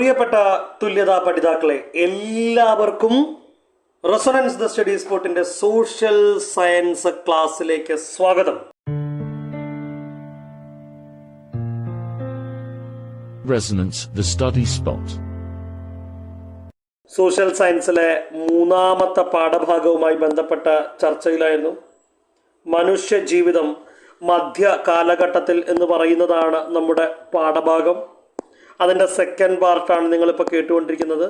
പ്രിയപ്പെട്ട തുല്യതാ പഠിതാക്കളെ എല്ലാവർക്കും റെസൊണൻസ് ദ സ്റ്റഡി സ്പോട്ടിന്റെ സോഷ്യൽ സയൻസ് ക്ലാസ്സിലേക്ക് സ്വാഗതം. സ്റ്റഡി സ്പോട്ട് സോഷ്യൽ സയൻസിലെ മൂന്നാമത്തെ പാഠഭാഗവുമായി ബന്ധപ്പെട്ട ചർച്ചയിലായിരുന്നു. മനുഷ്യ ജീവിതം മധ്യ കാലഘട്ടത്തിൽ എന്ന് പറയുന്നതാണ് നമ്മുടെ പാഠഭാഗം. അതിന്റെ സെക്കൻഡ് പാർട്ടാണ് നിങ്ങളിപ്പോൾ കേട്ടുകൊണ്ടിരിക്കുന്നത്.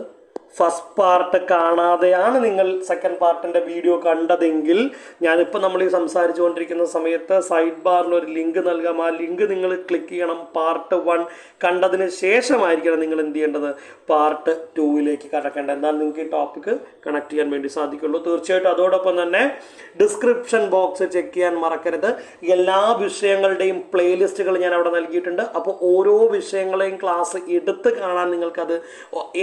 ഫസ്റ്റ് പാർട്ട് കാണാതെയാണ് നിങ്ങൾ സെക്കൻഡ് പാർട്ടിന്റെ വീഡിയോ കണ്ടതെങ്കിൽ ഞാനിപ്പോൾ നമ്മൾ ഈ സംസാരിച്ചു കൊണ്ടിരിക്കുന്ന സമയത്ത് സൈഡ് ബാറിൽ ഒരു ലിങ്ക് നൽകാം. ആ ലിങ്ക് നിങ്ങൾ ക്ലിക്ക് ചെയ്യണം. പാർട്ട് വൺ കണ്ടതിന് ശേഷമായിരിക്കണം നിങ്ങൾ എന്ത് ചെയ്യേണ്ടത്? പാർട്ട് ടൂവിലേക്ക് കടക്കേണ്ടത് എന്നാൽ നിങ്ങൾക്ക് ഈ ടോപ്പിക്ക് കണക്ട് ചെയ്യാൻ വേണ്ടി സാധിക്കുള്ളൂ. തീർച്ചയായിട്ടും അതോടൊപ്പം തന്നെ ഡിസ്ക്രിപ്ഷൻ ബോക്സ് ചെക്ക് ചെയ്യാൻ മറക്കരുത്. എല്ലാ വിഷയങ്ങളുടെയും പ്ലേലിസ്റ്റുകൾ ഞാൻ അവിടെ നൽകിയിട്ടുണ്ട്. അപ്പോൾ ഓരോ വിഷയങ്ങളെയും ക്ലാസ് എടുത്ത് കാണാൻ നിങ്ങൾക്കത്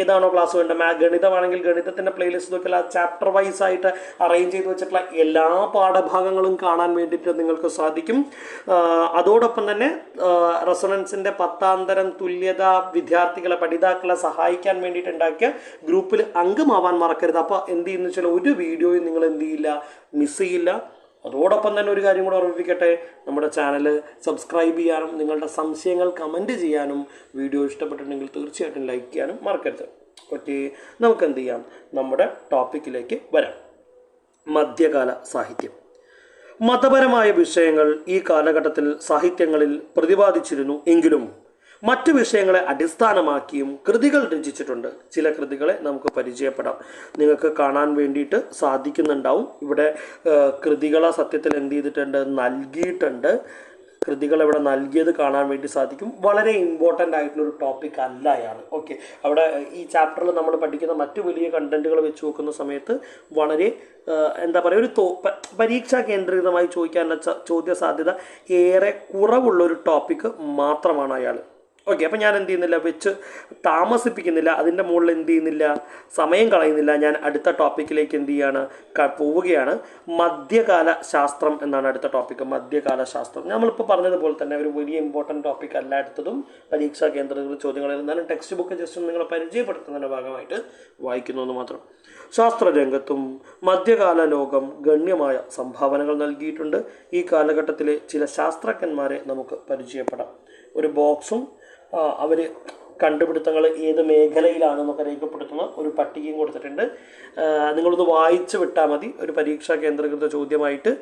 ഏതാണോ ക്ലാസ് വേണ്ടത്? ഗണിതമാണെങ്കിൽ ഗണിതത്തിന്റെ പ്ലേലിസ്റ്റ് നോക്കിയാൽ ആ ചാപ്റ്റർ വൈസ് ആയിട്ട് അറേഞ്ച് ചെയ്ത് വെച്ചിട്ടുള്ള എല്ലാ പാഠഭാഗങ്ങളും കാണാൻ വേണ്ടിയിട്ട് നിങ്ങൾക്ക് സാധിക്കും. അതോടൊപ്പം തന്നെ റെസൊണൻസിന്റെ പത്താന്തരം തരം തുല്യത വിദ്യാർത്ഥികളെ പഠിതാക്കളെ സഹായിക്കാൻ വേണ്ടിയിട്ട് ഉണ്ടാക്കിയ ഗ്രൂപ്പിൽ അംഗമാവാൻ മറക്കരുത്. അപ്പോൾ എന്ത് ചെയ്യുന്ന വെച്ചാൽ ഒരു വീഡിയോയും നിങ്ങൾ എന്ത് ചെയ്യില്ല മിസ് ചെയ്യില്ല. അതോടൊപ്പം തന്നെ ഒരു കാര്യം കൂടെ ഓർമ്മിപ്പിക്കട്ടെ നമ്മുടെ ചാനൽ സബ്സ്ക്രൈബ് ചെയ്യാനും നിങ്ങളുടെ സംശയങ്ങൾ കമന്റ് ചെയ്യാനും വീഡിയോ ഇഷ്ടപ്പെട്ടിട്ടുണ്ടെങ്കിൽ തീർച്ചയായിട്ടും ലൈക്ക് ചെയ്യാനും മറക്കരുത്. ഓക്കെ നമുക്ക് എന്ത് ചെയ്യാം? നമ്മുടെ ടോപ്പിക്കിലേക്ക് വരാം. മധ്യകാല സാഹിത്യം. മതപരമായ വിഷയങ്ങൾ ഈ കാലഘട്ടത്തിൽ സാഹിത്യങ്ങളിൽ പ്രതിപാദിച്ചിരുന്നു എങ്കിലും മറ്റു വിഷയങ്ങളെ അടിസ്ഥാനമാക്കിയും കൃതികൾ രചിച്ചിട്ടുണ്ട്. ചില കൃതികളെ നമുക്ക് പരിചയപ്പെടാം. നിങ്ങൾക്ക് കാണാൻ വേണ്ടിയിട്ട് സാധിക്കുന്നുണ്ടാവും. ഇവിടെ കൃതികളെ സത്യത്തിൽ എന്ത് ചെയ്തിട്ടുണ്ട്? നൽകിയിട്ടുണ്ട്. കൃതികൾ ഇവിടെ നൽകിയത് കാണാൻ വേണ്ടി സാധിക്കും. വളരെ ഇമ്പോർട്ടന്റ് ആയിട്ടുള്ള ഒരു ടോപ്പിക് അല്ല അയാൾ ഓക്കെ അവിടെ ഈ ചാപ്റ്ററിൽ നമ്മൾ പഠിക്കുന്ന മറ്റു വലിയ കണ്ടന്റുകൾ വെച്ച് നോക്കുന്ന സമയത്ത് വളരെ എന്താ പറയുക ഒരു പരീക്ഷാ കേന്ദ്രീകൃതമായി ചോദിക്കാനുള്ള ചോദ്യ സാധ്യത ഏറെ കുറവുള്ള ഒരു ടോപ്പിക്ക് മാത്രമാണ് അയാൾ ഓക്കെ അപ്പോൾ ഞാൻ എന്ത് ചെയ്യുന്നില്ല വെച്ച് താമസിപ്പിക്കുന്നില്ല അതിന്റെ മുകളിൽ എന്ത് ചെയ്യുന്നില്ല സമയം കളയുന്നില്ല ഞാൻ അടുത്ത ടോപ്പിക്കിലേക്ക് എന്ത് ചെയ്യാണ് പോവുകയാണ്. മധ്യകാല ശാസ്ത്രം എന്നാണ് അടുത്ത ടോപ്പിക്ക് മധ്യകാല ശാസ്ത്രം. നമ്മളിപ്പോൾ പറഞ്ഞതുപോലെ തന്നെ ഒരു വലിയ ഇമ്പോർട്ടന്റ് ടോപ്പിക് അല്ല അടുത്തതും. പരീക്ഷാ കേന്ദ്രങ്ങളിൽ ചോദ്യങ്ങൾ എന്നാലും ടെക്സ്റ്റ് ബുക്ക് ജസ്റ്റ് നിങ്ങളെ പരിചയപ്പെടുത്തുന്നതിന്റെ ഭാഗമായിട്ട് വായിക്കുന്നു എന്ന് മാത്രം. ശാസ്ത്രരംഗത്തും മധ്യകാല ലോകം ഗണ്യമായ സംഭാവനകൾ നൽകിയിട്ടുണ്ട്. ഈ കാലഘട്ടത്തിലെ ചില ശാസ്ത്രജ്ഞന്മാരെ നമുക്ക് പരിചയപ്പെടാം. ഒരു ബോക്സും അവർ കണ്ടുപിടുത്തങ്ങൾ ഏത് മേഖലയിലാണെന്നൊക്കെ രേഖപ്പെടുത്തുന്ന ഒരു പട്ടികയും കൊടുത്തിട്ടുണ്ട്. നിങ്ങളൊന്ന് വായിച്ചു വിട്ടാൽ മതി. ഒരു പരീക്ഷാ കേന്ദ്രീകൃത ചോദ്യമായിട്ട്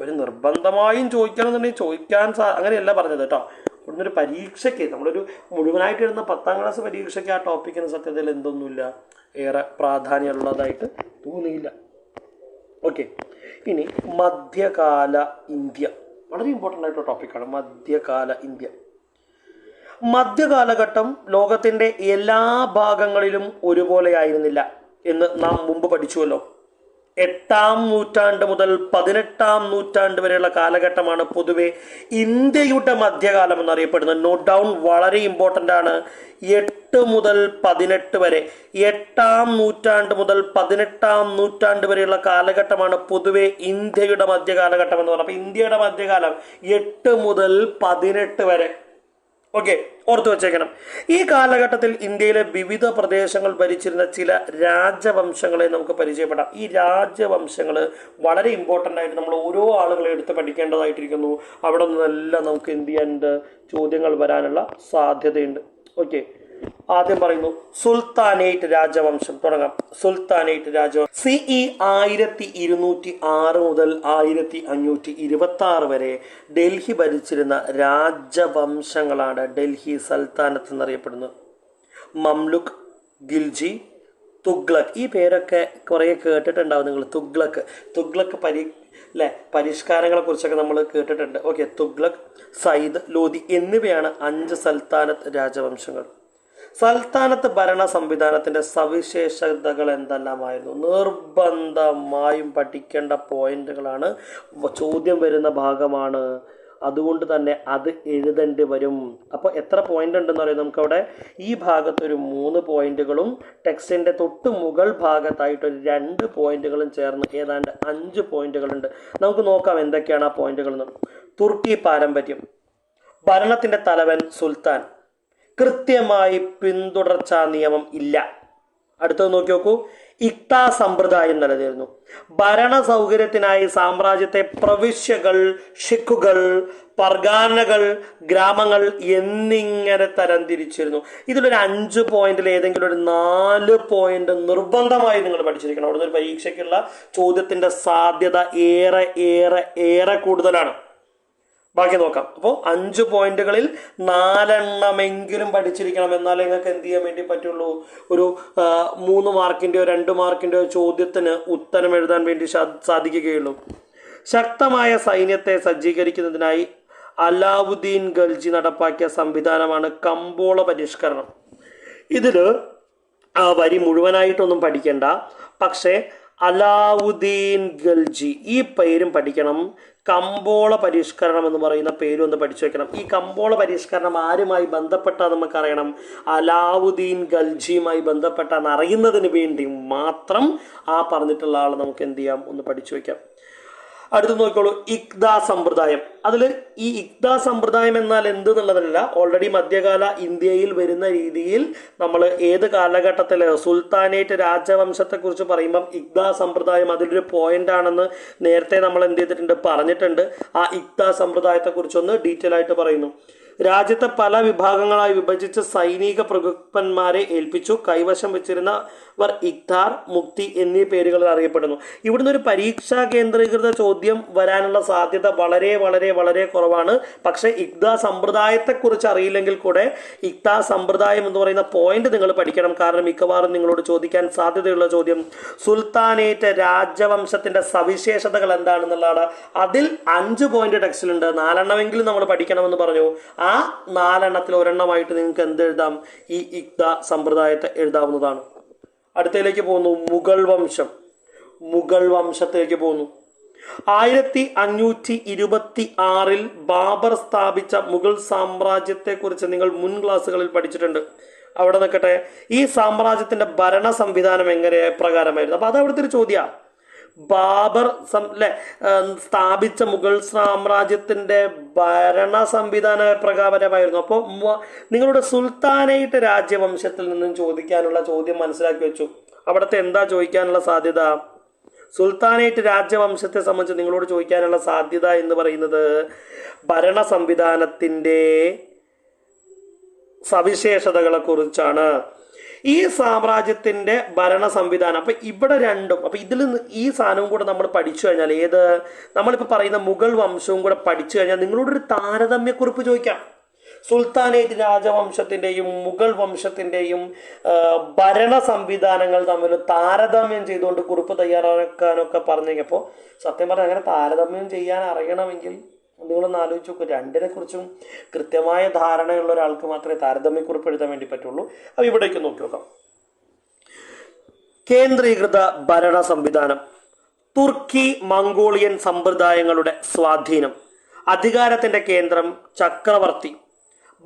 ഒരു നിർബന്ധമായും ചോദിക്കണമെന്നുണ്ടെങ്കിൽ ചോദിക്കാൻ സാ അങ്ങനെയല്ല പറഞ്ഞത് കേട്ടോ. ഇവിടുന്ന് ഒരു പരീക്ഷയ്ക്ക് നമ്മളൊരു മുഴുവനായിട്ട് എഴുതുന്ന പത്താം ക്ലാസ് പരീക്ഷയ്ക്ക് ആ ടോപ്പിക്കിന് സത്യത്തിൽ എന്തൊന്നുമില്ല. ഏറെ പ്രാധാന്യമുള്ളതായിട്ട് തോന്നിയില്ല. ഓക്കെ ഇനി മധ്യകാല ഇന്ത്യ. വളരെ ഇമ്പോർട്ടന്റ് ആയിട്ടുള്ള ടോപ്പിക്കാണ് മധ്യകാല ഇന്ത്യ. മധ്യകാലഘട്ടം ലോകത്തിന്റെ എല്ലാ ഭാഗങ്ങളിലും ഒരുപോലെ ആയിരുന്നില്ല എന്ന് നാം മുമ്പ് പഠിച്ചുവല്ലോ. എട്ടാം നൂറ്റാണ്ട് മുതൽ പതിനെട്ടാം നൂറ്റാണ്ട് വരെയുള്ള കാലഘട്ടമാണ് പൊതുവെ ഇന്ത്യയുടെ മധ്യകാലം എന്നറിയപ്പെടുന്നത്. നോട്ട് ഡൗൺ വളരെ ഇമ്പോർട്ടന്റ് ആണ്. എട്ട് മുതൽ പതിനെട്ട് വരെ. എട്ടാം നൂറ്റാണ്ട് മുതൽ പതിനെട്ടാം നൂറ്റാണ്ട് വരെയുള്ള കാലഘട്ടമാണ് പൊതുവെ ഇന്ത്യയുടെ മധ്യകാലഘട്ടം എന്ന് പറയുന്നത് ഇന്ത്യയുടെ മധ്യകാലം എട്ട് മുതൽ പതിനെട്ട് വരെ. ഓക്കെ ഓർത്തു വെച്ചേക്കണം. ഈ കാലഘട്ടത്തിൽ ഇന്ത്യയിലെ വിവിധ പ്രദേശങ്ങൾ ഭരിച്ചിരുന്ന ചില രാജവംശങ്ങളെ നമുക്ക് പരിചയപ്പെടാം. ഈ രാജവംശങ്ങൾ വളരെ ഇമ്പോർട്ടന്റ് ആയിട്ട് നമ്മൾ ഓരോ ആളുകളെ എടുത്ത് പഠിക്കേണ്ടതായിട്ടിരിക്കുന്നു. അവിടെ നിന്നെല്ലാം നമുക്ക് എന്ത് ചെയ്യാനുണ്ട്? ചോദ്യങ്ങൾ വരാനുള്ള സാധ്യതയുണ്ട്. ഓക്കെ ആദ്യം പറയുന്നു സുൽത്താനേറ്റ് രാജവംശം. തുടങ്ങാം. സുൽത്താനേറ്റ് രാജവംശം സി ഇ ആയിരത്തി ഇരുന്നൂറ്റി ആറ് മുതൽ ആയിരത്തി അഞ്ഞൂറ്റി ഇരുപത്തി ആറ് വരെ ഡൽഹി ഭരിച്ചിരുന്ന രാജവംശങ്ങളാണ് ഡൽഹി സൽത്താനത്ത് എന്നറിയപ്പെടുന്നത്. മംലുക് ഗിൽജി തുഗ്ലക്. ഈ പേരൊക്കെ കുറേ കേട്ടിട്ടുണ്ടാവും നിങ്ങൾ. തുഗ്ലക്. തുഗ്ലക്ക് പരി അല്ലെ പരിഷ്കാരങ്ങളെ കുറിച്ചൊക്കെ നമ്മൾ കേട്ടിട്ടുണ്ട്. ഓക്കെ തുഗ്ലക് സയ്യിദ് ലോധി എന്നിവയാണ് അഞ്ച് സുൽത്താനത്ത് രാജവംശങ്ങൾ. സൽത്താനത്ത് ഭരണ സംവിധാനത്തിന്റെ സവിശേഷതകൾ എന്തെല്ലാമായിരുന്നു? നിർബന്ധമായും പഠിക്കേണ്ട പോയിന്റുകളാണ്. ചോദ്യം വരുന്ന ഭാഗമാണ്. അതുകൊണ്ട് തന്നെ അത് എഴുതേണ്ടി വരും. അപ്പോൾ എത്ര പോയിന്റ് ഉണ്ടെന്ന് പറയുന്നത് നമുക്കവിടെ? ഈ ഭാഗത്തൊരു മൂന്ന് പോയിന്റുകളും ടെക്സ്റ്റിന്റെ തൊട്ട് മുകൾ ഭാഗത്തായിട്ട് ഒരു രണ്ട് പോയിന്റുകളും ചേർന്ന് ഏതാണ്ട് അഞ്ച് പോയിന്റുകളുണ്ട്. നമുക്ക് നോക്കാം എന്തൊക്കെയാണ് ആ പോയിന്റുകൾ തുർക്കി പാരമ്പര്യം. ഭരണത്തിന്റെ തലവൻ സുൽത്താൻ. കൃത്യമായി പിന്തുടർച്ചാ നിയമം ഇല്ല. അടുത്തത് നോക്കി നോക്കൂ. ഇക്താ സമ്പ്രദായം നിലനിരുന്നു ഭരണ സൗകര്യത്തിനായി സാമ്രാജ്യത്തെ പ്രവിശ്യകൾ ഷിക്കുകൾ പർഗാനകൾ ഗ്രാമങ്ങൾ എന്നിങ്ങനെ തരംതിരിച്ചിരുന്നു. ഇതിലൊരു അഞ്ച് പോയിന്റിൽ ഏതെങ്കിലും ഒരു നാല് പോയിന്റ് നിർബന്ധമായി നിങ്ങൾ പഠിച്ചിരിക്കണം. അവിടുന്ന് ഒരു പരീക്ഷയ്ക്കുള്ള ചോദ്യത്തിന്റെ സാധ്യത ഏറെ ഏറെ ഏറെ കൂടുതലാണ്. ബാക്കി നോക്കാം. അപ്പോൾ അഞ്ച് പോയിന്റുകളിൽ നാലെണ്ണമെങ്കിലും പഠിച്ചിരിക്കണം എന്നാലേ നിങ്ങൾക്ക് എന്ത് ചെയ്യാൻ വേണ്ടി പറ്റുള്ളൂ? ഒരു മൂന്ന് മാർക്കിന്റെയോ രണ്ട് മാർക്കിന്റെയോ ചോദ്യത്തിന് ഉത്തരം എഴുതാൻ വേണ്ടി സാധിക്കുകയുള്ളൂ. ശക്തമായ സൈന്യത്തെ സജ്ജീകരിക്കുന്നതിനായി അലാവുദ്ദീൻ ഗൽജി നടപ്പാക്കിയ സംവിധാനമാണ് കമ്പോള പരിഷ്കരണം. ഇതിൽ ആ വരി മുഴുവനായിട്ടൊന്നും പഠിക്കണ്ട. പക്ഷേ അലാവുദ്ദീൻ ഗൽജി ഈ പേരും പഠിക്കണം. കമ്പോള പരിഷ്കരണം എന്ന് പറയുന്ന പേര് ഒന്ന് പഠിച്ചു വെക്കണം. ഈ കമ്പോള പരിഷ്കരണം ആരുമായി ബന്ധപ്പെട്ട നമുക്കറിയണം. അലാവുദ്ദീൻ ഖൽജിയുമായി ബന്ധപ്പെട്ടാന്ന് അറിയുന്നതിന് വേണ്ടി മാത്രം ആ പറഞ്ഞിട്ടുള്ള ആൾ നമുക്ക് എന്ത് ചെയ്യാം? ഒന്ന് പഠിച്ചു വെക്കാം. അടുത്ത് നോക്കിക്കോളൂ ഇക്ത സമ്പ്രദായം. അതിൽ ഈ ഇക്ത സമ്പ്രദായം എന്നാൽ എന്ത് എന്നുള്ളതല്ല ഓൾറെഡി മധ്യകാല ഇന്ത്യയിൽ വരുന്ന രീതിയിൽ നമ്മൾ ഏത് കാലഘട്ടത്തിൽ സുൽത്താനേറ്റ് രാജവംശത്തെക്കുറിച്ച് പറയുമ്പം ഇക്ത സമ്പ്രദായം അതിലൊരു പോയിന്റ് ആണെന്ന് നേരത്തെ നമ്മൾ എന്ത് ചെയ്തിട്ടുണ്ട് പറഞ്ഞിട്ടുണ്ട്. ആ ഇക്ത സമ്പ്രദായത്തെക്കുറിച്ചൊന്ന് ഡീറ്റെയിൽ ആയിട്ട് പറയുന്നു. രാജ്യത്തെ പല വിഭാഗങ്ങളായി വിഭജിച്ച് സൈനിക പ്രഭുക്കന്മാരെ ഏൽപ്പിച്ചു. കൈവശം വെച്ചിരുന്നവർ ഇക്താർ മുക്തി എന്നീ പേരുകളിൽ അറിയപ്പെടുന്നു. ഇവിടുന്ന് ഒരു പരീക്ഷാ കേന്ദ്രീകൃത ചോദ്യം വരാനുള്ള സാധ്യത വളരെ വളരെ വളരെ കുറവാണ്. പക്ഷേ ഇക്ത സമ്പ്രദായത്തെക്കുറിച്ച് അറിയില്ലെങ്കിൽ കൂടെ ഇക്ത സമ്പ്രദായം എന്ന് പറയുന്ന പോയിന്റ് നിങ്ങൾ പഠിക്കണം. കാരണം മിക്കവാറും നിങ്ങളോട് ചോദിക്കാൻ സാധ്യതയുള്ള ചോദ്യം സുൽത്താനേറ്റ് രാജവംശത്തിന്റെ സവിശേഷതകൾ എന്താണെന്നുള്ളതാണ്. അതിൽ അഞ്ച് പോയിന്റ് ടെക്സ്റ്റിലുണ്ട് നാലെണ്ണമെങ്കിലും നമ്മൾ പഠിക്കണമെന്ന് പറഞ്ഞു. ആ നാലെണ്ണത്തിൽ ഒരെണ്ണമായിട്ട് നിങ്ങൾക്ക് എന്ത് എഴുതാം? ഈ ഇക്ത സമ്പ്രദായത്തെ എഴുതാവുന്നതാണ്. അടുത്തതിലേക്ക് പോകുന്നു. മുഗൾ വംശം. മുഗൾ വംശത്തിലേക്ക് പോകുന്നു. ആയിരത്തി അഞ്ഞൂറ്റി ഇരുപത്തി ആറിൽ ബാബർ സ്ഥാപിച്ച മുഗൾ സാമ്രാജ്യത്തെ കുറിച്ച് നിങ്ങൾ മുൻ ക്ലാസ്സുകളിൽ പഠിച്ചിട്ടുണ്ട്. അവിടെ നിൽക്കട്ടെ. ഈ സാമ്രാജ്യത്തിന്റെ ഭരണ സംവിധാനം എങ്ങനെ പ്രകാരമായിരുന്നു. അപ്പൊ അത് അവിടുത്തെ ഒരു ചോദ്യമാണ് ബാബർ അല്ലെ സ്ഥാപിച്ച മുഗൾ സാമ്രാജ്യത്തിന്റെ ഭരണ സംവിധാന പ്രകാരമായിരുന്നു അപ്പോൾ നിങ്ങളുടെ സുൽത്താനേറ്റ് രാജ്യവംശത്തിൽ നിന്നും ചോദിക്കാനുള്ള ചോദ്യം മനസ്സിലാക്കി വെച്ചു. അവിടുത്തെ എന്താ ചോദിക്കാനുള്ള സാധ്യത? സുൽത്താനേറ്റ് രാജ്യവംശത്തെ സംബന്ധിച്ച് നിങ്ങളോട് ചോദിക്കാനുള്ള സാധ്യത എന്ന് പറയുന്നത് ഭരണ സംവിധാനത്തിന്റെ സവിശേഷതകളെ കുറിച്ചാണ് ഈ സാമ്രാജ്യത്തിന്റെ ഭരണ സംവിധാനം അപ്പൊ ഇവിടെ രണ്ടും അപ്പൊ ഇതിൽ ഈ സാധനവും കൂടെ നമ്മൾ പഠിച്ചു കഴിഞ്ഞാൽ ഏത്? നമ്മളിപ്പോ പറയുന്ന മുഗൾ വംശവും കൂടെ പഠിച്ചു കഴിഞ്ഞാൽ നിങ്ങളോട് ഒരു താരതമ്യക്കുറിപ്പ് ചോദിക്കാം. സുൽത്താനേറ്റ് രാജവംശത്തിന്റെയും മുഗൾ വംശത്തിന്റെയും ആ, ഭരണ സംവിധാനങ്ങൾ തമ്മിൽ താരതമ്യം ചെയ്തുകൊണ്ട് കുറിപ്പ് തയ്യാറാക്കാനൊക്കെ പറഞ്ഞു കഴിഞ്ഞപ്പോൾ സത്യം പറഞ്ഞാൽ അങ്ങനെ താരതമ്യം ചെയ്യാൻ അറിയണമെങ്കിൽ നിങ്ങളൊന്ന് ആലോചിച്ച് നോക്കും. രണ്ടിനെ കുറിച്ചും കൃത്യമായ ധാരണയുള്ള ഒരാൾക്ക് മാത്രമേ താരതമ്യക്കുറിപ്പ് എഴുതാൻ വേണ്ടി പറ്റുള്ളൂ. അപ്പോൾ ഇവിടേക്ക് നോക്കി നോക്കാം. കേന്ദ്രീകൃത ഭരണ സംവിധാനം. തുർക്കി മംഗോളിയൻ സമ്പ്രദായങ്ങളുടെ സ്വാധീനം. അധികാരത്തിന്റെ കേന്ദ്രം ചക്രവർത്തി.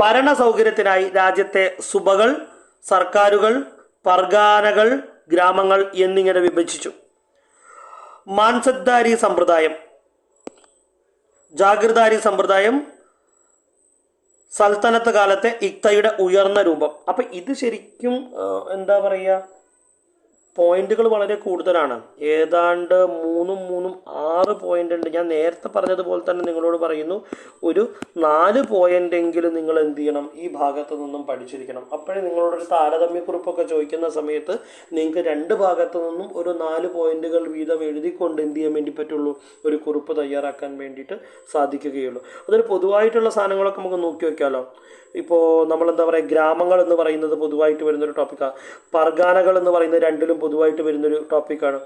ഭരണ സൗകര്യത്തിനായി രാജ്യത്തെ സുബകൾ സർക്കാരുകൾ പർഗാനകൾ ഗ്രാമങ്ങൾ എന്നിങ്ങനെ വിഭജിച്ചു. മാൻസദ്ദാരി സമ്പ്രദായം. ജാഗ്രതാരി സമ്പ്രദായം സൽത്തനത്ത് കാലത്തെ ഇക്തയുടെ ഉയർന്ന രൂപം. അപ്പൊ ഇത് ശരിക്കും എന്താ പറയുക പോയിന്റുകൾ വളരെ കൂടുതലാണ്. ഏതാണ്ട് മൂന്നും മൂന്നും ആറ് പോയിന്റ് ഉണ്ട് ഞാൻ നേരത്തെ പറഞ്ഞതുപോലെ തന്നെ നിങ്ങളോട് പറയുന്നു ഒരു നാല് പോയിന്റ് എങ്കിലും നിങ്ങൾ എന്ത് ചെയ്യണം? ഈ ഭാഗത്ത് നിന്നും പഠിച്ചിരിക്കണം. അപ്പോഴേ നിങ്ങളോടൊരു താരതമ്യക്കുറിപ്പൊക്കെ ചോദിക്കുന്ന സമയത്ത് നിങ്ങൾക്ക് രണ്ട് ഭാഗത്തു നിന്നും ഒരു നാല് പോയിന്റുകൾ വീതം എഴുതിക്കൊണ്ട് എന്ത് ചെയ്യാൻ വേണ്ടി പറ്റുള്ളൂ? ഒരു കുറിപ്പ് തയ്യാറാക്കാൻ വേണ്ടിയിട്ട് സാധിക്കുകയുള്ളൂ. അതൊരു പൊതുവായിട്ടുള്ള സാധനങ്ങളൊക്കെ നമുക്ക് നോക്കി വയ്ക്കാമല്ലോ ഇപ്പോൾ നമ്മൾ എന്താ പറയുക ഗ്രാമങ്ങൾ എന്ന് പറയുന്നത് പൊതുവായിട്ട് വരുന്നൊരു ടോപ്പിക്കാണ് പർഗാനകൾ എന്ന് പറയുന്നത് രണ്ടിലും പൊതുവായിട്ട് വരുന്നൊരു ടോപ്പിക്കാണ്.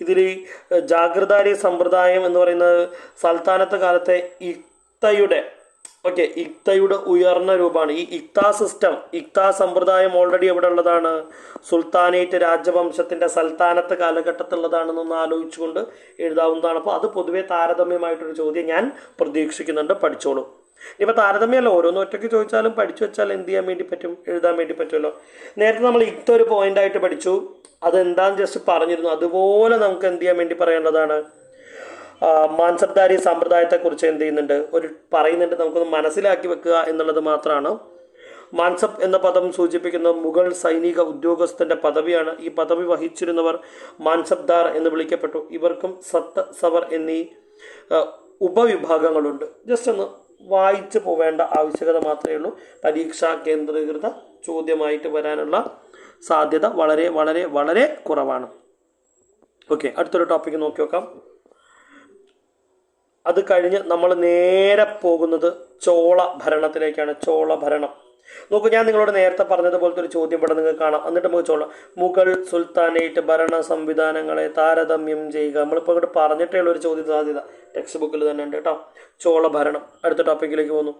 ഇതിൽ ജാഗ്രതാരി സമ്പ്രദായം എന്ന് പറയുന്നത് സൽത്താനത്ത് കാലത്തെ ഇക്തയുടെ ഓക്കെ ഇക്തയുടെ ഉയർന്ന രൂപമാണ്. ഈ ഇക്ത സിസ്റ്റം ഇക്ത സമ്പ്രദായം ഓൾറെഡി എവിടെ ഉള്ളതാണ്? സുൽത്താനേറ്റ് രാജവംശത്തിന്റെ സൽത്താനത്ത് കാലഘട്ടത്തിലുള്ളതാണെന്നൊന്ന് ആലോചിച്ചുകൊണ്ട് എഴുതാവുന്നതാണ്. അപ്പോൾ അത് പൊതുവെ താരതമ്യമായിട്ടൊരു ചോദ്യം ഞാൻ പ്രതീക്ഷിക്കുന്നുണ്ട്. പഠിച്ചോളൂ. ഇനിയിപ്പോൾ താരതമ്യമല്ല ഓരോന്ന് ഒറ്റയ്ക്ക് ചോദിച്ചാലും പഠിച്ചു വെച്ചാൽ എന്ത് ചെയ്യാൻ വേണ്ടി പറ്റും? എഴുതാൻ വേണ്ടി പറ്റുമല്ലോ. നേരത്തെ നമ്മൾ ഇക്ത ഒരു പോയിന്റ് ആയിട്ട് പഠിച്ചു. അതെന്താന്ന് ജസ്റ്റ് പറഞ്ഞിരുന്നു. അതുപോലെ നമുക്ക് എന്ത് ചെയ്യാൻ വേണ്ടി പറയേണ്ടതാണ്? മാൻസബ്ദാരി സമ്പ്രദായത്തെക്കുറിച്ച് എന്ത് ചെയ്യുന്നുണ്ട്? ഒരു പറയുന്നുണ്ട് നമുക്കൊന്ന് മനസ്സിലാക്കി വെക്കുക എന്നുള്ളത് മാത്രമാണ്. മാൻസബ് എന്ന പദം സൂചിപ്പിക്കുന്ന മുഗൾ സൈനിക ഉദ്യോഗസ്ഥന്റെ പദവിയാണ്. ഈ പദവി വഹിച്ചിരുന്നവർ മാൻസബ്ദാർ എന്ന് വിളിക്കപ്പെട്ടു. ഇവർക്കും സത്ത് സവർ എന്നീ ഉപവിഭാഗങ്ങളുണ്ട്. ജസ്റ്റ് ഒന്ന് വായിച്ചു പോവേണ്ട ആവശ്യകത മാത്രമേ ഉള്ളൂ. പരീക്ഷാ കേന്ദ്രീകൃത ചോദ്യമായിട്ട് വരാനുള്ള സാധ്യത വളരെ വളരെ വളരെ കുറവാണ്. ഓക്കെ അടുത്തൊരു ടോപ്പിക്ക് നോക്കി നോക്കാം. അത് കഴിഞ്ഞ് നമ്മൾ നേരെ പോകുന്നത് ചോള ഭരണത്തിലേക്കാണ്. ചോള ഭരണം. നോക്കൂ ഞാൻ നിങ്ങളോട് നേരത്തെ പറഞ്ഞതുപോലത്തെ ഒരു ചോദ്യം ഇവിടെ നിങ്ങൾക്ക് കാണാം. എന്നിട്ട് നമുക്ക് ചോള മുഗൾ സുൽത്താനേറ്റ് ഭരണ സംവിധാനങ്ങളെ താരതമ്യം ചെയ്യുക. നമ്മളിപ്പോൾ ഇവിടെ പറഞ്ഞിട്ടേ ഉള്ള ഒരു ചോദ്യ സാധ്യത. ടെക്സ്റ്റ് ബുക്കിൽ തന്നെ ഉണ്ട് കേട്ടോ. ചോള ഭരണം. അടുത്ത ടോപ്പിക്കിലേക്ക് പോകുന്നു.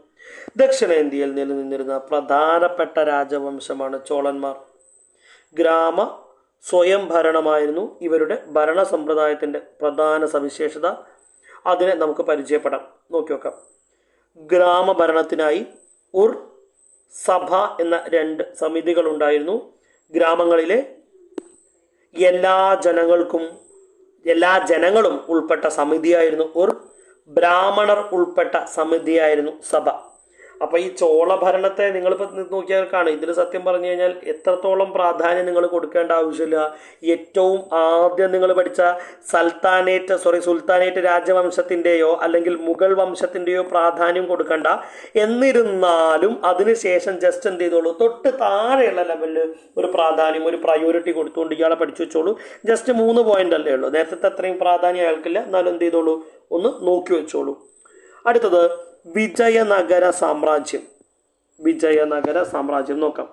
ദക്ഷിണേന്ത്യയിൽ നിലനിന്നിരുന്ന പ്രധാനപ്പെട്ട രാജവംശമാണ് ചോളന്മാർ. ഗ്രാമ സ്വയം ഭരണമായിരുന്നു ഇവരുടെ ഭരണ സമ്പ്രദായത്തിന്റെ പ്രധാന സവിശേഷത. അതിനെ നമുക്ക് പരിചയപ്പെടാം. നോക്കി നോക്കാം ഗ്രാമഭരണത്തിനായി ഉർ സഭ എന്ന രണ്ട് സമിതികളുണ്ടായിരുന്നു. ഗ്രാമങ്ങളിലെ എല്ലാ ജനങ്ങൾക്കും എല്ലാ ജനങ്ങളും ഉൾപ്പെട്ട സമിതിയായിരുന്നു. ഒരു ബ്രാഹ്മണർ ഉൾപ്പെട്ട സമിതിയായിരുന്നു സഭ. അപ്പൊ ഈ ചോള ഭരണത്തെ നിങ്ങളിപ്പോൾ നോക്കിയാൽ കാണും. ഇതിൽ സത്യം പറഞ്ഞു കഴിഞ്ഞാൽ എത്രത്തോളം പ്രാധാന്യം നിങ്ങൾ കൊടുക്കേണ്ട ആവശ്യമില്ല. ഏറ്റവും ആദ്യം നിങ്ങൾ പഠിച്ച സൽത്താനേറ്റ് സോറി സുൽത്താനേറ്റ് രാജവംശത്തിന്റെയോ അല്ലെങ്കിൽ മുഗൾ വംശത്തിന്റെയോ പ്രാധാന്യം കൊടുക്കണ്ട. എന്നിരുന്നാലും അതിനുശേഷം ജസ്റ്റ് എന്ത് ചെയ്തോളൂ. തൊട്ട് താഴെയുള്ള ലെവലിൽ ഒരു പ്രാധാന്യം ഒരു പ്രയോറിറ്റി കൊടുത്തുകൊണ്ട് ഇയാളെ പഠിച്ചു വെച്ചോളൂ. ജസ്റ്റ് മൂന്ന് പോയിന്റ് അല്ലേ ഉള്ളൂ. നേരത്തെ അത്രയും പ്രാധാന്യം അയാൾക്കില്ല. എന്നാലും എന്ത് ചെയ്തോളൂ? ഒന്ന് നോക്കി വെച്ചോളൂ. അടുത്തത് വിജയനഗര സാമ്രാജ്യം. വിജയനഗര സാമ്രാജ്യം നോക്കാം.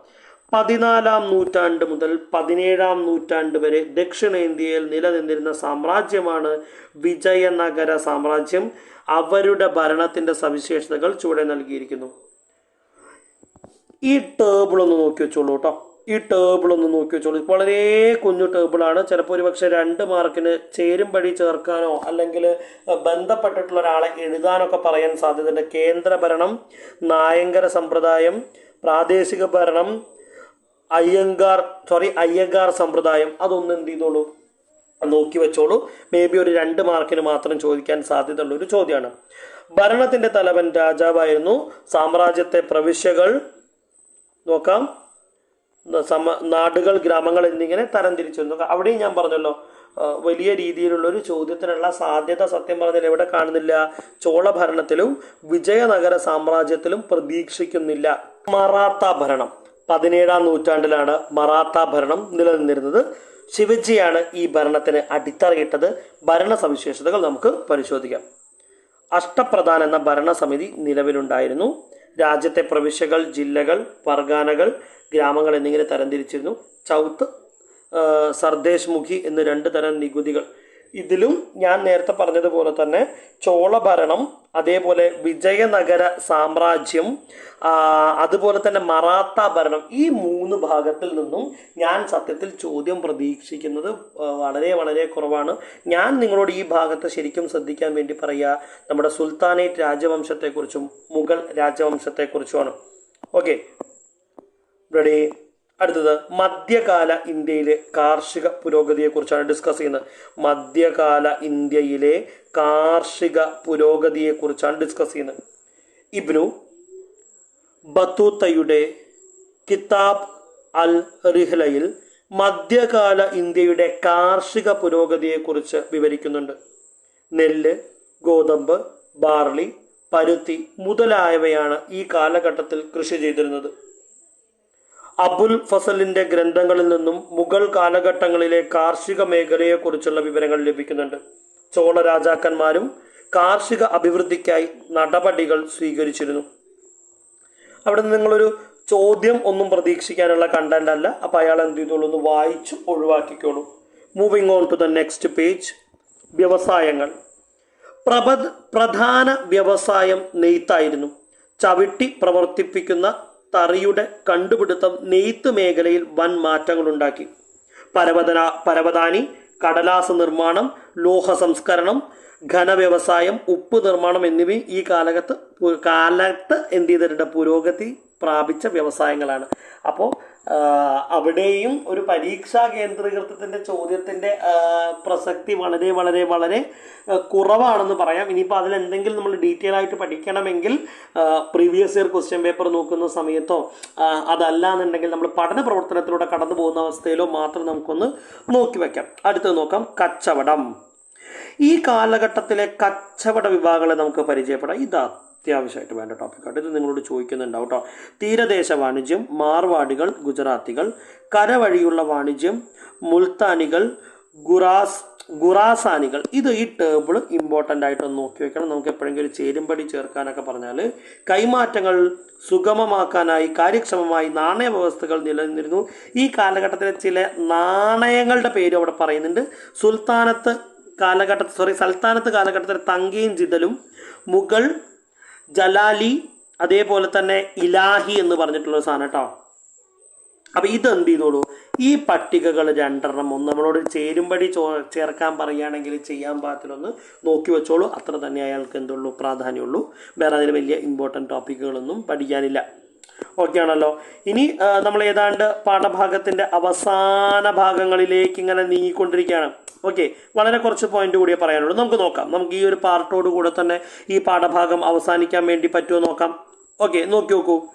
പതിനാലാം നൂറ്റാണ്ട് മുതൽ പതിനേഴാം നൂറ്റാണ്ട് വരെ ദക്ഷിണേന്ത്യയിൽ നിലനിന്നിരുന്ന സാമ്രാജ്യമാണ് വിജയനഗര സാമ്രാജ്യം. അവരുടെ ഭരണത്തിന്റെ സവിശേഷതകൾ ചുവടെ നൽകിയിരിക്കുന്നു. ഈ ടേബിൾ ഒന്ന് നോക്കി വെച്ചോളൂ കേട്ടോ. ഈ ടേബിൾ ഒന്ന് നോക്കി വെച്ചോളൂ. വളരെ കുഞ്ഞു ടേബിളാണ് ചിലപ്പോൾ ഒരു പക്ഷേ രണ്ട് മാർക്കിന് ചേരുംപടി ചേർക്കാനോ അല്ലെങ്കിൽ ബന്ധപ്പെട്ടിട്ടുള്ള ഒരാളെ എഴുതാനൊക്കെ പറയാൻ സാധ്യതയുണ്ട്. കേന്ദ്ര ഭരണം നായങ്കര സമ്പ്രദായം പ്രാദേശിക ഭരണം അയ്യങ്കാർ സോറി അയ്യങ്കാർ സമ്പ്രദായം. അതൊന്ന് എന്ത് ചെയ്തോളൂ? നോക്കി വെച്ചോളൂ. മേ ബി ഒരു രണ്ട് മാർക്കിന് മാത്രം ചോദിക്കാൻ സാധ്യതയുള്ള ഒരു ചോദ്യമാണ്. ഭരണത്തിന്റെ തലവൻ രാജാവായിരുന്നു. സാമ്രാജ്യത്തെ പ്രവിശ്യകൾ. നോക്കാം. സമ നാടുകൾ ഗ്രാമങ്ങൾ എന്നിങ്ങനെ തരംതിരിച്ചു നോക്കാം അവിടെയും ഞാൻ പറഞ്ഞല്ലോ വലിയ രീതിയിലുള്ള ഒരു ചോദ്യത്തിനുള്ള സാധ്യത സത്യം പറഞ്ഞാൽ എവിടെ കാണുന്നില്ല. ചോള ഭരണത്തിലും വിജയനഗര സാമ്രാജ്യത്തിലും പ്രതീക്ഷിക്കുന്നില്ല. മറാത്ത ഭരണം. പതിനേഴാം നൂറ്റാണ്ടിലാണ് മറാത്ത ഭരണം നിലനിന്നിരുന്നത്. ശിവജിയാണ് ഈ ഭരണത്തിന് അടിത്തറയിട്ടത്. ഭരണ സവിശേഷതകൾ നമുക്ക് പരിശോധിക്കാം. അഷ്ടപ്രധാൻ എന്ന ഭരണസമിതി നിലവിലുണ്ടായിരുന്നു. രാജ്യത്തെ പ്രവിശ്യകൾ ജില്ലകൾ പർഗാനകൾ ഗ്രാമങ്ങൾ എന്നിങ്ങനെ തരംതിരിച്ചിരുന്നു. ചൗത്ത് സർദേശ് മുഖി എന്ന് രണ്ട് തരം നികുതികൾ. ഇതിലും ഞാൻ നേരത്തെ പറഞ്ഞതുപോലെ തന്നെ ചോളഭരണം അതേപോലെ വിജയനഗര സാമ്രാജ്യം അതുപോലെ തന്നെ മറാത്ത ഭരണം ഈ മൂന്ന് ഭാഗത്തിൽ നിന്നും ഞാൻ സത്യത്തിൽ ചോദ്യം പ്രതീക്ഷിക്കുന്നത് വളരെ വളരെ കുറവാണ്. ഞാൻ നിങ്ങളോട് ഈ ഭാഗത്ത് ശരിക്കും ശ്രദ്ധിക്കാൻ വേണ്ടി പറയുക നമ്മുടെ സുൽത്താനേറ്റ് രാജവംശത്തെക്കുറിച്ചും മുഗൾ രാജവംശത്തെക്കുറിച്ചുമാണ്. ഓക്കെ. റെഡി അടുത്തത് മധ്യകാല ഇന്ത്യയിലെ കാർഷിക പുരോഗതിയെ കുറിച്ചാണ് ഡിസ്കസ് ചെയ്യുന്നത്. മധ്യകാല ഇന്ത്യയിലെ കാർഷിക പുരോഗതിയെ കുറിച്ചാണ് ഡിസ്കസ് ചെയ്യുന്നത്. ഇബ്നു ബത്തൂത്തയുടെ കിതാബ് അൽ റിഹ്ലയിൽ മധ്യകാല ഇന്ത്യയുടെ കാർഷിക പുരോഗതിയെക്കുറിച്ച് വിവരിക്കുന്നുണ്ട്. നെല്ല് ഗോതമ്പ് ബാർലി പരുത്തി മുതലായവയാണ് ഈ കാലഘട്ടത്തിൽ കൃഷി ചെയ്തിരുന്നത്. അബുൽ ഫസലിന്റെ ഗ്രന്ഥങ്ങളിൽ നിന്നും മുഗൾ കാലഘട്ടങ്ങളിലെ കാർഷിക മേഖലയെക്കുറിച്ചുള്ള വിവരങ്ങൾ ലഭിക്കുന്നുണ്ട്. ചോള രാജാക്കന്മാരും കാർഷിക അഭിവൃദ്ധിക്കായി നടപടികൾ സ്വീകരിച്ചിരുന്നു. അവിടെ നിന്ന് നിങ്ങളൊരു ചോദ്യം ഒന്നും പ്രതീക്ഷിക്കാനുള്ള കണ്ടന്റ് അല്ല. അപ്പൊ അയാൾ എന്ത് ചെയ്തോളൂ? ഒന്ന് വായിച്ചു ഒഴിവാക്കിക്കോളൂ. Moving on to the next page വ്യവസായങ്ങൾ. പ്രഭ പ്രധാന വ്യവസായം നെയ്ത്തായിരുന്നു. ചവിട്ടി പ്രവർത്തിപ്പിക്കുന്ന തറിയുടെ കണ്ടുപിടുത്തം നെയ്ത്ത് മേഖലയിൽ വൻ മാറ്റങ്ങളുണ്ടാക്കി. പരവതന പരവതാനി കടലാസ നിർമ്മാണം ലോഹ സംസ്കരണം ഘനവ്യവസായം ഉപ്പ് നിർമ്മാണം എന്നിവ ഈ കാലഘട്ടത്ത് പു- കാലത്ത് എന്ത് ചെയ്തിട്ടുണ്ട്? പുരോഗതി പ്രാപിച്ച വ്യവസായങ്ങളാണ്. അപ്പോൾ അവിടെയും ഒരു പരീക്ഷാ കേന്ദ്രീകൃതത്തിന്റെ ചോദ്യത്തിന്റെ പ്രസക്തി വളരെ വളരെ വളരെ കുറവാണെന്ന് പറയാം. ഇനിയിപ്പോൾ അതിലെന്തെങ്കിലും നമ്മൾ ഡീറ്റെയിൽ ആയിട്ട് പഠിക്കണമെങ്കിൽ പ്രീവിയസ് ഇയർ ക്വസ്റ്റ്യൻ പേപ്പർ നോക്കുന്ന സമയത്തോ അതല്ല എന്നുണ്ടെങ്കിൽ നമ്മൾ പഠന പ്രവർത്തനത്തിലൂടെ കടന്നു പോകുന്ന അവസ്ഥയിലോ മാത്രം നമുക്കൊന്ന് നോക്കി വയ്ക്കാം അടുത്തത് നോക്കാം. കച്ചവടം. ഈ കാലഘട്ടത്തിലെ കച്ചവട വിഭാഗങ്ങളെ നമുക്ക് പരിചയപ്പെടാം. ഇത് അത്യാവശ്യമായിട്ട് വേണ്ട ടോപ്പിക്കാണ് ഇത് നിങ്ങളോട് ചോദിക്കുന്നുണ്ടാവും കേട്ടോ തീരദേശ വാണിജ്യം മാർവാടികൾ ഗുജറാത്തികൾ കരവഴിയുള്ള വാണിജ്യം മുൽത്താനികൾ ഗുറാസ് ഗുറാസാനികൾ. ഇത് ഈ ടേബിൾ ഇമ്പോർട്ടന്റ് ആയിട്ടൊന്ന് നോക്കി വെക്കണം. നമുക്ക് എപ്പോഴെങ്കിലും ചേരുംപടി ചേർക്കാനൊക്കെ പറഞ്ഞാൽ കൈമാറ്റങ്ങൾ സുഗമമാക്കാനായി കാര്യക്ഷമമായി നാണയ വ്യവസ്ഥകൾ നിലനിന്നിരുന്നു. ഈ കാലഘട്ടത്തിലെ ചില നാണയങ്ങളുടെ പേര് അവിടെ പറയുന്നുണ്ട്. സുൽത്താനത്ത് കാലഘട്ട സോറി സൽത്താനത്ത് കാലഘട്ടത്തിൽ തങ്കയും ജിതലും മുഗൾ ജലാലി അതേപോലെ തന്നെ ഇലാഹി എന്ന് പറഞ്ഞിട്ടുള്ള സാധനം കേട്ടോ അപ്പൊ ഇത് എന്ത് ചെയ്തോളൂ? ഈ പട്ടികകൾ രണ്ടെണ്ണം ഒന്ന് നമ്മളോട് ചേരുംപടി ചോ ചേർക്കാൻ പറയുകയാണെങ്കിൽ ചെയ്യാൻ പാകത്തിലൊന്ന് നോക്കി വെച്ചോളൂ. അത്ര തന്നെ അയാൾക്ക് എന്തുള്ളൂ? പ്രാധാന്യമുള്ളൂ. വേറെ അതിൽ വലിയ ഇമ്പോർട്ടന്റ് ടോപ്പിക്കുകളൊന്നും പഠിക്കാനില്ല. ഓക്കെ ആണല്ലോ. ഇനി നമ്മൾ ഏതാണ്ട് പാഠഭാഗത്തിന്റെ അവസാന ഭാഗങ്ങളിലേക്ക് ഇങ്ങനെ നീങ്ങിക്കൊണ്ടിരിക്കുകയാണ്. ഓക്കെ വളരെ കുറച്ച് പോയിന്റ് കൂടിയേ പറയാനുള്ളൂ. നമുക്ക് നോക്കാം. നമുക്ക് ഈ ഒരു പാർട്ടോട് കൂടെ തന്നെ ഈ പാഠഭാഗം അവസാനിക്കാൻ വേണ്ടി പറ്റുമോ നോക്കാം. ഓക്കെ നോക്കി നോക്കൂ.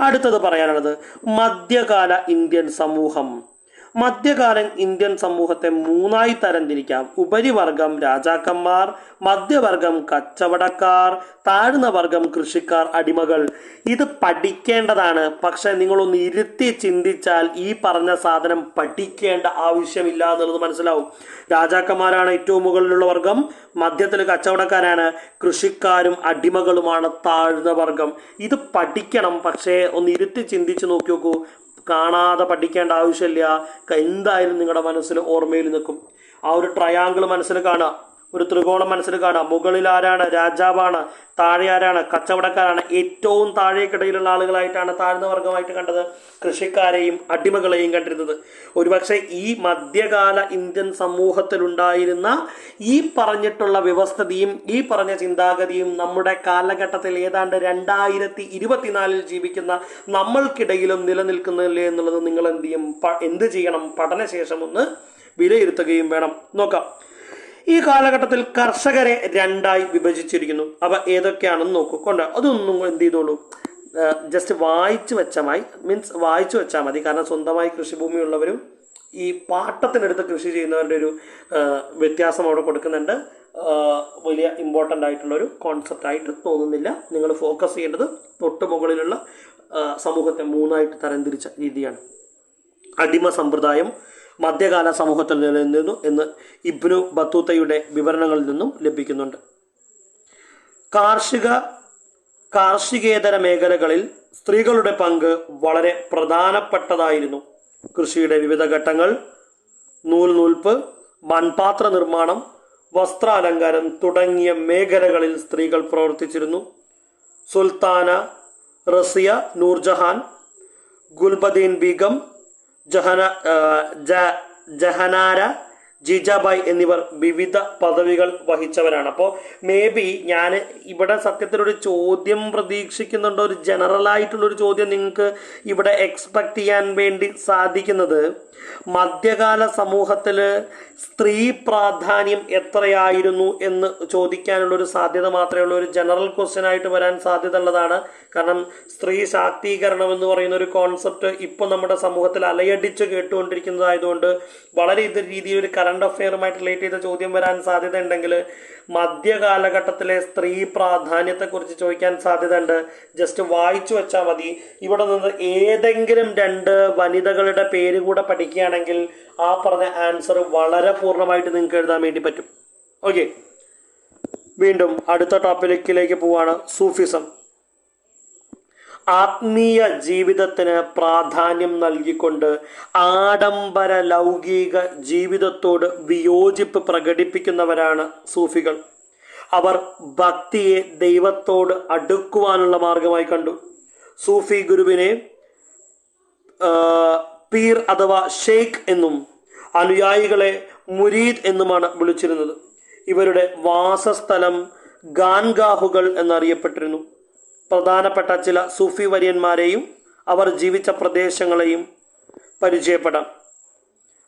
അടുത്തത് പറയാനുള്ളത് മധ്യകാല ഇന്ത്യൻ സമൂഹം. മധ്യകാലൻ ഇന്ത്യൻ സമൂഹത്തെ മൂന്നായി തരംതിരിക്കാം. ഉപരിവർഗം രാജാക്കന്മാർ മധ്യവർഗം കച്ചവടക്കാർ താഴ്ന്ന വർഗം കൃഷിക്കാർ അടിമകൾ. ഇത് പഠിക്കേണ്ടതാണ്. പക്ഷെ നിങ്ങളൊന്ന് ഇരുത്തി ചിന്തിച്ചാൽ ഈ പറഞ്ഞ സാധനം പഠിക്കേണ്ട ആവശ്യമില്ല എന്നുള്ളത് മനസ്സിലാവും. രാജാക്കന്മാരാണ് ഏറ്റവും മുകളിലുള്ള വർഗം മധ്യത്തിൽ കച്ചവടക്കാരാണ് കൃഷിക്കാരും അടിമകളുമാണ് താഴ്ന്ന വർഗം. ഇത് പഠിക്കണം. പക്ഷേ ഒന്ന് ഇരുത്തി ചിന്തിച്ച് നോക്കി നോക്കൂ. കാണാതെ പഠിക്കേണ്ട ആവശ്യമില്ല. എന്തായാലും നിങ്ങളുടെ മനസ്സിൽ ഓർമ്മയിൽ നിൽക്കും. ആ ഒരു ട്രയാങ്കിൾ മനസ്സിൽ കാണുക. ഒരു ത്രികോണം മനസ്സിൽ കാണുക മുകളിൽ ആരാണ്? രാജാവാണ്. താഴെ ആരാണ്? കച്ചവടക്കാരാണ്. ഏറ്റവും താഴേക്കിടയിലുള്ള ആളുകളായിട്ടാണ് താഴ്ന്ന വർഗമായിട്ട് കണ്ടത് കൃഷിക്കാരെയും അടിമകളെയും കണ്ടിരുന്നത്. ഒരുപക്ഷെ ഈ മധ്യകാല ഇന്ത്യൻ സമൂഹത്തിലുണ്ടായിരുന്ന ഈ പറഞ്ഞിട്ടുള്ള വ്യവസ്ഥതയും ഈ പറഞ്ഞ ചിന്താഗതിയും നമ്മുടെ കാലഘട്ടത്തിൽ ഏതാണ്ട് രണ്ടായിരത്തി ഇരുപത്തിനാലിൽ ജീവിക്കുന്ന നമ്മൾക്കിടയിലും നിലനിൽക്കുന്നില്ലേ എന്നുള്ളത് നിങ്ങൾ എന്ത് ചെയ്യും? എന്ത് ചെയ്യണം? പഠനശേഷം ഒന്ന് വിലയിരുത്തുകയും വേണം. നോക്കാം. ഈ കാലഘട്ടത്തിൽ കർഷകരെ രണ്ടായി വിഭജിച്ചിരിക്കുന്നു. അവ ഏതൊക്കെയാണെന്ന് നോക്കൂ. കൊണ്ട് അതൊന്നും എന്ത് ചെയ്തോളൂ. ജസ്റ്റ് വായിച്ചു വെച്ചാൽ മതി. മീൻസ് വായിച്ചു വെച്ചാൽ മതി. കാരണം സ്വന്തമായി കൃഷിഭൂമി ഉള്ളവരും ഈ പാട്ടത്തിനെടുത്ത് കൃഷി ചെയ്യുന്നവരുടെ ഒരു വ്യത്യാസം അവിടെ കൊടുക്കുന്നുണ്ട്. വലിയ ഇമ്പോർട്ടന്റ് ആയിട്ടുള്ള ഒരു കോൺസെപ്റ്റ് ആയിട്ട് തോന്നുന്നില്ല. നിങ്ങൾ ഫോക്കസ് ചെയ്യേണ്ടത് തൊട്ട് മുകളിലുള്ള സമൂഹത്തെ മൂന്നായിട്ട് തരംതിരിച്ച രീതിയാണ്. അടിമ സമ്പ്രദായം മധ്യകാല സമൂഹത്തിൽ നിലനിന്നിരുന്നു എന്ന് ഇബ്നു ബത്തൂത്തയുടെ വിവരണങ്ങളിൽ നിന്നും ലഭിക്കുന്നുണ്ട്. കാർഷിക കാർഷികേതര മേഖലകളിൽ സ്ത്രീകളുടെ പങ്ക് വളരെ പ്രധാനപ്പെട്ടതായിരുന്നു. കൃഷിയുടെ വിവിധ ഘട്ടങ്ങൾ നൂൽ നൂൽപ്പ് മൺപാത്ര നിർമ്മാണം വസ്ത്രാലങ്കാരം തുടങ്ങിയ മേഖലകളിൽ സ്ത്രീകൾ പ്രവർത്തിച്ചിരുന്നു. സുൽത്താന റസിയ നൂർജഹാൻ ഗുൽബദീൻ ബീഗം ജഹന ജഹനാര ജിജാബായ് എന്നിവർ വിവിധ പദവികൾ വഹിച്ചവരാണ്. അപ്പോൾ മേ ബി ഞാൻ ഇവിടെ സത്യത്തിലൊരു ചോദ്യം പ്രതീക്ഷിക്കുന്നുണ്ട്. ഒരു ജനറൽ ആയിട്ടുള്ള ഒരു ചോദ്യം നിങ്ങൾക്ക് ഇവിടെ എക്സ്പെക്ട് ചെയ്യാൻ വേണ്ടി സാധിക്കുന്നത്. മധ്യകാല സമൂഹത്തിൽ സ്ത്രീ പ്രാധാന്യം എത്രയായിരുന്നു എന്ന് ചോദിക്കാനുള്ള ഒരു സാധ്യത മാത്രമേ ഉള്ളൂ ഒരു ജനറൽ ക്വസ്റ്റ്യൻ ആയിട്ട് വരാൻ സാധ്യത ഉള്ളതാണ്. കാരണം സ്ത്രീ ശാക്തീകരണം എന്ന് പറയുന്ന ഒരു കോൺസെപ്റ്റ് ഇപ്പോൾ നമ്മുടെ സമൂഹത്തിൽ അലയടിച്ച് കേട്ടുകൊണ്ടിരിക്കുന്നതായതുകൊണ്ട് വളരെ ഇത് രീതിയിൽ ഒരു കറണ്ട് അഫെയറുമായിട്ട് റിലേറ്റ് ചെയ്ത ചോദ്യം വരാൻ സാധ്യത ഉണ്ടെങ്കിൽ മധ്യകാലഘട്ടത്തിലെ സ്ത്രീ പ്രാധാന്യത്തെക്കുറിച്ച് ചോദിക്കാൻ സാധ്യതയുണ്ട്. ജസ്റ്റ് വായിച്ചു വെച്ചാൽ മതി. ഇവിടെ നിന്ന് ഏതെങ്കിലും രണ്ട് വനിതകളുടെ പേര് കൂടെ പഠിക്കുകയാണെങ്കിൽ ആ പറഞ്ഞ ആൻസർ വളരെ പൂർണമായിട്ട് നിങ്ങൾക്ക് എഴുതാൻ വേണ്ടി പറ്റും. ഓക്കെ വീണ്ടും അടുത്ത ടോപ്പിക്കിലേക്ക് പോവാണ്. സൂഫിസം. ആത്മീയ ജീവിതത്തിന് പ്രാധാന്യം നൽകിക്കൊണ്ട് ആഡംബര ലൗകിക ജീവിതത്തോട് വിയോജിപ്പ് പ്രകടിപ്പിക്കുന്നവരാണ് സൂഫികൾ. അവർ ഭക്തിയെ ദൈവത്തോട് അടുക്കുവാനുള്ള മാർഗമായി കണ്ടു. സൂഫി ഗുരുവിനെ പീർ അഥവാ ഷെയ്ഖ് എന്നും അനുയായികളെ മുരീദ് എന്നുമാണ് വിളിച്ചിരുന്നത്. ഇവരുടെ വാസസ്ഥലം ഗാൻഗാഹുകൾ എന്നറിയപ്പെട്ടിരുന്നു. പ്രധാനപ്പെട്ട ചില സൂഫി വര്യന്മാരെയും അവർ ജീവിച്ച പ്രദേശങ്ങളെയും പരിചയപ്പെടാം.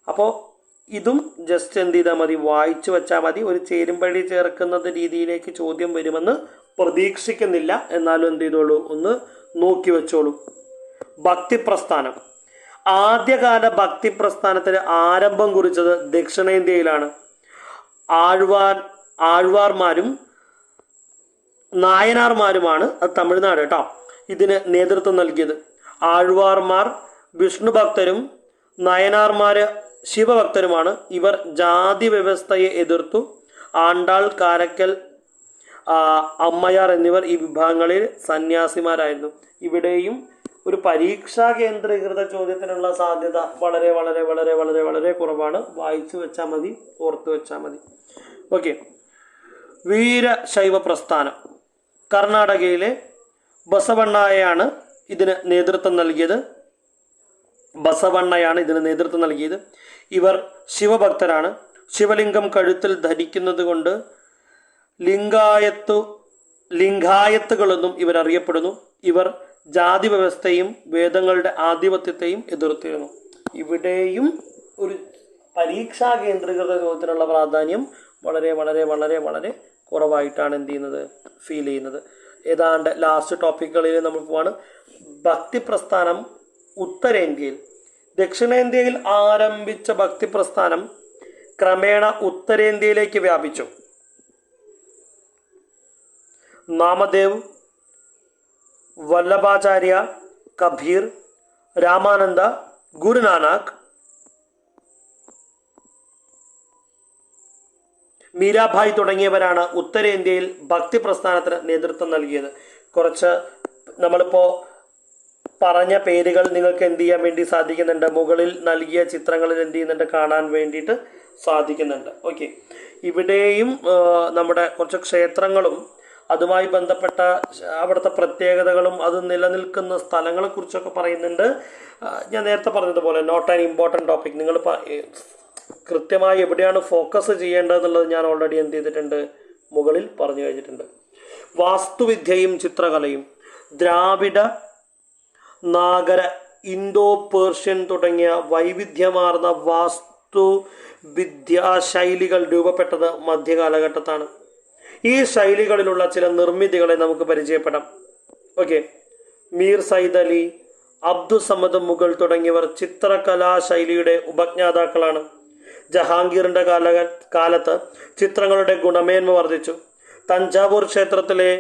അപ്പോൾ ഇതും ജസ്റ്റ് എന്ത് ചെയ്താൽ മതി? വായിച്ചു വെച്ചാൽ മതി. ഒരു ചേരുംപഴി ചേർക്കുന്നത് രീതിയിലേക്ക് ചോദ്യം വരുമെന്ന് പ്രതീക്ഷിക്കുന്നില്ല. എന്നാലും എന്ത് ചെയ്തോളൂ? ഒന്ന് നോക്കി വെച്ചോളൂ. ഭക്തി പ്രസ്ഥാനം ആദ്യകാല ഭക്തി പ്രസ്ഥാനത്തിന് ആരംഭം കുറിച്ചത് ദക്ഷിണേന്ത്യയിലാണ്. ആഴ്വാർ ആഴ്വാർമാരും നായനാർമാരുമാണ് അത് തമിഴ്നാട് കേട്ടോ. ഇതിന് നേതൃത്വം നൽകിയത് ആഴ്വാർമാർ വിഷ്ണു ഭക്തരും നയനാർമാര് ശിവഭക്തരുമാണ്. ഇവർ ജാതി വ്യവസ്ഥയെ എതിർത്തു. ആണ്ടാൾ കാരക്കൽ അമ്മയാർ എന്നിവർ ഈ വിഭാഗങ്ങളിൽ സന്യാസിമാരായിരുന്നു. ഇവിടെയും ഒരു പരീക്ഷാ കേന്ദ്രീകൃത ചോദ്യത്തിനുള്ള സാധ്യത വളരെ വളരെ വളരെ വളരെ വളരെ കുറവാണ്. വായിച്ചു വെച്ചാൽ മതി ഓർത്തു വെച്ചാൽ മതി. ഓക്കെ. വീരശൈവ പ്രസ്ഥാനം. കർണാടകയിലെ ബസവണ്ണയാണ് ഇതിന് നേതൃത്വം നൽകിയത്. ബസവണ്ണയാണ് ഇതിന് നേതൃത്വം നൽകിയത്. ഇവർ ശിവഭക്തരാണ്. ശിവലിംഗം കഴുത്തിൽ ധരിക്കുന്നത് കൊണ്ട് ലിംഗായത്തു ലിംഗായത്തുകളെന്നും ഇവരറിയപ്പെടുന്നു ഇവർ ജാതി വ്യവസ്ഥയും വേദങ്ങളുടെ ആധിപത്യത്തെയും എതിർത്തിരുന്നു. ഇവിടെയും ഒരു പരീക്ഷാ കേന്ദ്രീകൃത ചോദ്യത്തിനുള്ള പ്രാധാന്യം വളരെ വളരെ വളരെ വളരെ കുറവായിട്ടാണ് എന്ത് ചെയ്യുന്നത്? ഫീൽ ചെയ്യുന്നത്. ഏതാണ്ട് ലാസ്റ്റ് ടോപ്പിക്കുകളിൽ നമ്മൾ പോവാണ്. ഭക്തി പ്രസ്ഥാനം ഉത്തരേന്ത്യയിൽ. ദക്ഷിണേന്ത്യയിൽ ആരംഭിച്ച ഭക്തി പ്രസ്ഥാനം ക്രമേണ ഉത്തരേന്ത്യയിലേക്ക് വ്യാപിച്ചു. നാമദേവ് വല്ലഭാചാര്യ കബീർ രാമാനന്ദ ഗുരുനാനാക്ക് മീരാഭായ് തുടങ്ങിയവരാണ് ഉത്തരേന്ത്യയിൽ ഭക്തി പ്രസ്ഥാനത്തിന് നേതൃത്വം നൽകിയത്. കുറച്ച് നമ്മളിപ്പോൾ പറഞ്ഞ പേരുകൾ നിങ്ങൾക്ക് എന്ത് ചെയ്യാൻ വേണ്ടി സാധിക്കുന്നുണ്ട്? മുകളിൽ നൽകിയ ചിത്രങ്ങളിൽ എന്ത് ചെയ്യുന്നുണ്ട്? കാണാൻ വേണ്ടിയിട്ട് സാധിക്കുന്നുണ്ട്. ഓക്കെ. ഇവിടെയും നമ്മുടെ കുറച്ച് ക്ഷേത്രങ്ങളും അതുമായി ബന്ധപ്പെട്ട അവിടുത്തെ പ്രത്യേകതകളും അത് നിലനിൽക്കുന്ന സ്ഥലങ്ങളെ കുറിച്ചൊക്കെ പറയുന്നുണ്ട്. ഞാൻ നേരത്തെ പറഞ്ഞതുപോലെ നോട്ട് ആൻ ഇമ്പോർട്ടന്റ് ടോപ്പിക് നിങ്ങൾ കൃത്യമായി എവിടെയാണ് ഫോക്കസ് ചെയ്യേണ്ടതെന്നുള്ളത് ഞാൻ ഓൾറെഡി എന്ത് ചെയ്തിട്ടുണ്ട് മുകളിൽ പറഞ്ഞു കഴിഞ്ഞിട്ടുണ്ട്. വാസ്തുവിദ്യയും ചിത്രകലയും ദ്രാവിഡ നാഗര ഇൻഡോ പേർഷ്യൻ തുടങ്ങിയ വൈവിധ്യമാർന്ന വാസ്തു വിദ്യാശൈലികൾ രൂപപ്പെട്ടത് മധ്യകാലഘട്ടത്താണ്. ഈ ശൈലികളിലുള്ള ചില നിർമ്മിതികളെ നമുക്ക് പരിചയപ്പെടാം. ഓക്കെ മീർ സൈദ് അലി അബ്ദുസമ്മദ് മുഗൾ തുടങ്ങിയവർ ചിത്രകലാ ശൈലിയുടെ ഉപജ്ഞാതാക്കളാണ്. ജഹാംഗീറിന്റെ കാല കാലത്ത് ചിത്രങ്ങളുടെ ഗുണമേന്മ വർദ്ധിച്ചു. തഞ്ചാവൂർ ക്ഷേത്രത്തിലെ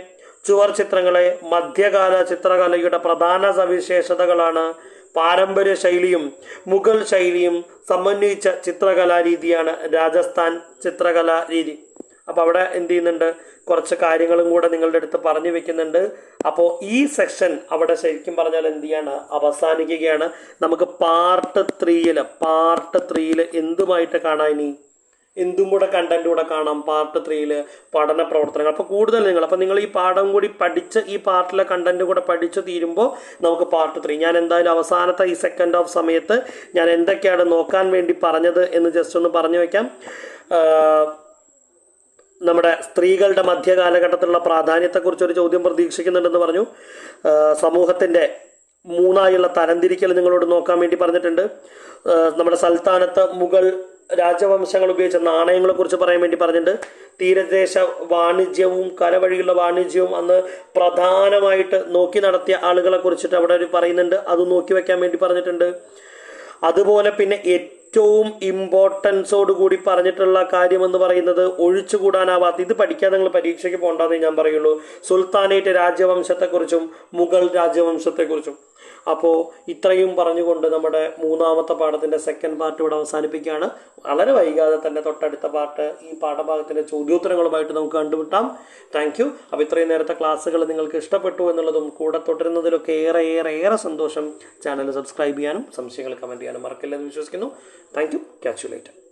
ചുവർ ചിത്രങ്ങളെ മധ്യകാല ചിത്രകലയുടെ പ്രധാന സവിശേഷതകളാണ് പാരമ്പര്യ ശൈലിയും മുഗൾ ശൈലിയും സമന്വയിച്ച ചിത്രകലാ രീതിയാണ് രാജസ്ഥാൻ ചിത്രകലാ രീതി അപ്പോൾ അവിടെ എന്ത് ചെയ്യുന്നുണ്ട്? കുറച്ച് കാര്യങ്ങളും കൂടെ നിങ്ങളുടെ അടുത്ത് പറഞ്ഞു വെക്കുന്നുണ്ട്. അപ്പോൾ ഈ സെക്ഷൻ അവിടെ ശരിക്കും പറഞ്ഞാൽ എന്ത് ചെയ്യാണ്? അവസാനിക്കുകയാണ്. നമുക്ക് പാർട്ട് ത്രീയിൽ പാർട്ട് ത്രീയിൽ എന്തുമായിട്ട് കാണാൻ ഇനി? എന്തും കൂടെ കണ്ടന്റ് കൂടെ കാണാം പാർട്ട് ത്രീയിൽ പഠന പ്രവർത്തനങ്ങൾ. അപ്പോൾ കൂടുതൽ നിങ്ങൾ അപ്പോൾ നിങ്ങൾ ഈ പാഠം കൂടി പഠിച്ച് ഈ പാർട്ടിലെ കണ്ടന്റ് കൂടെ പഠിച്ച് തീരുമ്പോൾ നമുക്ക് പാർട്ട് ത്രീ ഞാൻ എന്തായാലും അവസാനത്തെ ഈ സെക്കൻഡ് ഓഫ് സമയത്ത് ഞാൻ എന്തൊക്കെയാണ് നോക്കാൻ വേണ്ടി പറഞ്ഞത് എന്ന് ജസ്റ്റ് ഒന്ന് പറഞ്ഞു ആഹ് നമ്മുടെ സ്ത്രീകളുടെ മധ്യകാലഘട്ടത്തിലുള്ള പ്രാധാന്യത്തെക്കുറിച്ച് ഒരു ചോദ്യം പ്രതീക്ഷിക്കുന്നുണ്ടെന്ന് പറഞ്ഞു. സമൂഹത്തിന്റെ മൂന്നായുള്ള തരംതിരിക്കൽ നിങ്ങളോട് നോക്കാൻ വേണ്ടി പറഞ്ഞിട്ടുണ്ട്. നമ്മുടെ സൽത്താനത്ത് മുഗൾ രാജവംശങ്ങൾ ഉപയോഗിച്ച നാണയങ്ങളെ കുറിച്ച് പറയാൻ വേണ്ടി പറഞ്ഞിട്ടുണ്ട്. തീരദേശ വാണിജ്യവും കരവഴിയുള്ള വാണിജ്യവും അന്ന് പ്രധാനമായിട്ട് നോക്കി നടത്തിയ ആളുകളെ കുറിച്ചിട്ട് അവിടെ ഒരു പറയുന്നുണ്ട്. അത് നോക്കി വെക്കാൻ വേണ്ടി പറഞ്ഞിട്ടുണ്ട്. അതുപോലെ പിന്നെ ഏറ്റവും ഇമ്പോർട്ടൻസോട് കൂടി പറഞ്ഞിട്ടുള്ള കാര്യം എന്ന് പറയുന്നത് ഒഴിച്ചുകൂടാനാവാത്ത ഇത് പഠിക്കാൻ നിങ്ങൾ പരീക്ഷയ്ക്ക് പോകണ്ടെന്നേ ഞാൻ പറയുള്ളൂ. സുൽത്താനേറ്റ് രാജവംശത്തെക്കുറിച്ചും മുഗൾ രാജവംശത്തെക്കുറിച്ചും. അപ്പോൾ ഇത്രയും പറഞ്ഞുകൊണ്ട് നമ്മുടെ മൂന്നാമത്തെ പാഠത്തിന്റെ സെക്കൻഡ് പാർട്ട് ഇവിടെ അവസാനിപ്പിക്കുകയാണ്. വളരെ വൈകാതെ തന്നെ തൊട്ടടുത്ത പാർട്ട് ഈ പാഠഭാഗത്തിന്റെ ചോദ്യോത്തരങ്ങളുമായിട്ട് നമുക്ക് കണ്ടുമുട്ടാം. താങ്ക് യു അപ്പോൾ ഇത്രയും നേരത്തെ ക്ലാസ്സുകൾ നിങ്ങൾക്ക് ഇഷ്ടപ്പെട്ടു എന്നുള്ളതും കൂടെ തുടരുന്നതിലൊക്കെ ഏറെ ഏറെ ഏറെ സന്തോഷം. ചാനൽ സബ്സ്ക്രൈബ് ചെയ്യാനും സംശയങ്ങൾ കമന്റ് ചെയ്യാനും മറക്കില്ലെന്ന് വിശ്വസിക്കുന്നു. Thank you catch you later